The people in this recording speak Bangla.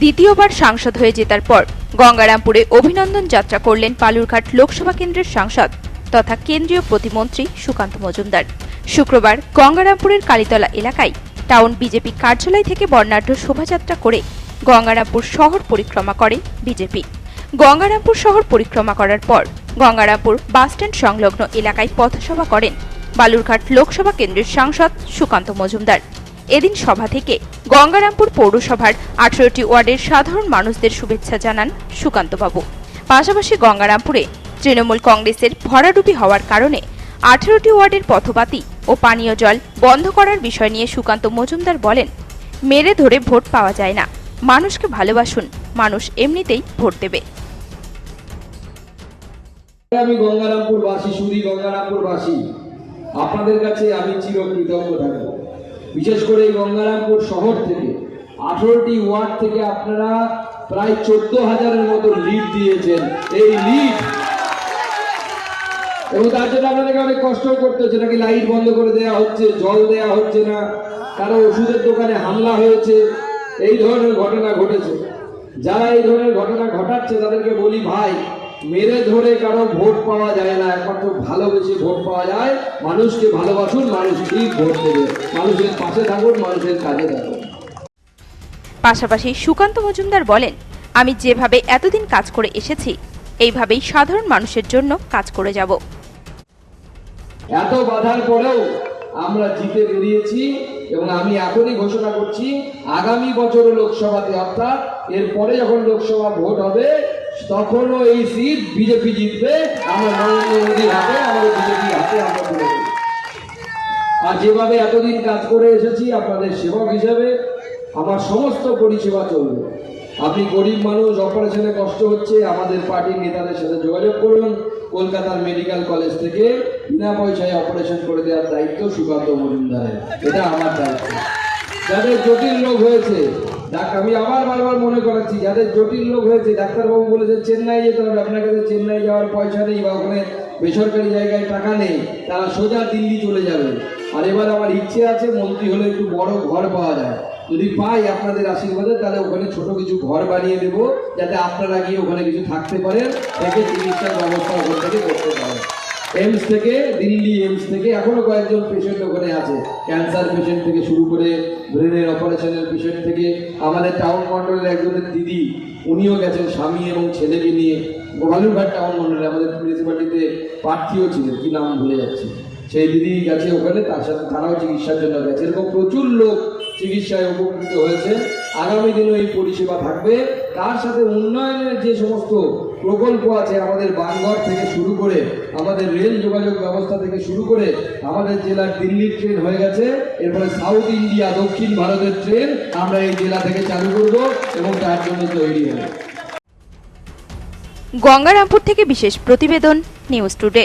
দ্বিতীয়বার সাংসদ হয়ে জেতার পর গঙ্গারামপুরে অভিনন্দন যাত্রা করলেন বালুরঘাট লোকসভা কেন্দ্রের সাংসদ তথা কেন্দ্রীয় প্রতিমন্ত্রী সুকান্ত মজুমদার। শুক্রবার গঙ্গারামপুরের কালীতলা এলাকায় টাউন বিজেপি কার্যালয় থেকে বর্ণাঢ্য শোভাযাত্রা করে গঙ্গারামপুর শহর পরিক্রমা করে বিজেপি। গঙ্গারামপুর শহর পরিক্রমা করার পর গঙ্গারামপুর বাসস্ট্যান্ড সংলগ্ন এলাকায় পথসভা করেন বালুরঘাট লোকসভা কেন্দ্রের সাংসদ সুকান্ত মজুমদার। এদিন সভা থেকে গঙ্গারামপুর পৌরসভার আঠারোটি ওয়ার্ডের সাধারণ মানুষদের শুভেচ্ছা জানান সুকান্তবাবু। পাশাপাশি গঙ্গারামপুরে তৃণমূল কংগ্রেসের ভরাডুবি হওয়ার কারণে আঠারোটি ওয়ার্ডের পথবাতি ও পানীয় জল বন্ধ করার বিষয় নিয়ে সুকান্ত মজুমদার বলেন, মেরে ধরে ভোট পাওয়া যায় না। মানুষকে ভালোবাসুন। মানুষ এমনিতেই ভোট দেবে। আমি গঙ্গারামপুর বাসী শুধু গঙ্গারামপুর বাসী আপনাদের কাছে আমি চিরকৃতজ্ঞ থাকব। বিশেষ করে গঙ্গারামপুর শহর থেকে আঠারোটি ওয়ার্ড থেকে আপনারা প্রায় চোদ্দ হাজারের মতো লিড দিয়েছেন। এই লিড এবং তার জন্য আপনাদেরকে অনেক কষ্ট করতে হচ্ছে, নাকি লাইট বন্ধ করে দেওয়া হচ্ছে, জল দেওয়া হচ্ছে না, কারও ওষুধের দোকানে হামলা হয়েছে, এই ধরনের ঘটনা ঘটেছে। যারা এই ধরনের ঘটনা ঘটাচ্ছে, তাদেরকে বলি ভাই মেরে ধরে কারও ভোট পাওয়া যায় না। একমাত্র ভালোবেসে ভোট পাওয়া যায়। মানুষকে ভালোবাসুন মানুষ ঠিক ভোট দেবে। মানুষের পাশে থাকুন মানুষের কাজে থাকুন। পাশাপাশি সুকান্ত মজুমদার বলেন আমি যেভাবে এতদিন কাজ করে এসেছি এইভাবেই সাধারণ মানুষের জন্য কাজ করে যাব। এত বাধার পরেও আমরা জিতে বেরিয়েছি এবং আমি এখনই ঘোষণা করছি আগামী বছরও লোকসভাতে অর্থাৎ এরপরে যখন লোকসভা ভোট হবে তখনও এই সিট বিজেপি জিতবে, আমরা নরেন্দ্র মোদীর হাতে, আমাদের বিজেপির হাতে আমরা তুলে আর যেভাবে এতদিন কাজ করে এসেছি আপনাদের সেবক হিসাবে, আমার সমস্ত পরিষেবা চলবে। আপনি গরিব মানুষ, অপারেশনে কষ্ট হচ্ছে, আমাদের পার্টির নেতাদের সাথে যোগাযোগ করুন। কলকাতার মেডিকেল কলেজ থেকে বিনা পয়সায় অপারেশন করে দেওয়ার দায়িত্ব সুকান্ত মজুমদারের। এটা আমার দায়িত্ব। যাদের জটিল রোগ হয়েছে ডাক আমি আবার বারবার মনে করাচ্ছি, যাদের জটিল রোগ হয়েছে, ডাক্তারবাবু বলেছে চেন্নাই যেতে হবে। আপনার কাছে চেন্নাই যাওয়ার পয়সা নেই বা ওখানে বেসরকারি জায়গায় টাকা নেই, তারা সোজা দিল্লি চলে যাবে আর এবার আমার ইচ্ছে আছে, মন্ত্রী হলে একটু বড় ঘর পাওয়া যায়। যদি পাই আপনাদের আশীর্বাদে, তাহলে ওখানে ছোট কিছু ঘর বানিয়ে দেবো, যাতে আপনারা গিয়ে ওখানে কিছু থাকতে পারেন থেকে চিকিৎসার ব্যবস্থা ওখান থেকে করতে পারেন। এমস থেকে, দিল্লি এমস থেকে, এখনও কয়েকজন পেশেন্ট ওখানে আছে। ক্যান্সার পেশেন্ট থেকে শুরু করে ব্রেনের অপারেশনের পেশেন্ট থেকে, আমাদের টাউন মন্ডলের একজনের দিদি, উনিও গেছেন স্বামী এবং ছেলেকে নিয়ে। বালুরঘাট টাউন মন্ডলে আমাদের মিউনিসিপ্যালিটিতে প্রার্থীও ছিলেন, কি নাম ভুলে যাচ্ছে। সেই দিদি গেছে ওখানে, তার সাথে, তারাও চিকিৎসার জন্য গেছে। এরকম প্রচুর লোক চিকিৎসায় উপকৃত হয়েছে। আগামী দিনে এই পরিষেবা থাকবে। তার সাথে উন্নয়নের যে সমস্ত প্রকল্প আছে আমাদের বানঘর থেকে শুরু করে, আমাদের রেল যোগাযোগ ব্যবস্থা থেকে শুরু করে, আমাদের জেলার দিল্লির ট্রেন হয়ে গেছে। এরপরে সাউথ ইন্ডিয়া, দক্ষিণ ভারতের ট্রেন আমরা এই জেলা থেকে চালু করব এবং তার জন্য তৈরি হবে। গঙ্গারামপুর থেকে বিশেষ প্রতিবেদন, নিউজ টুডে।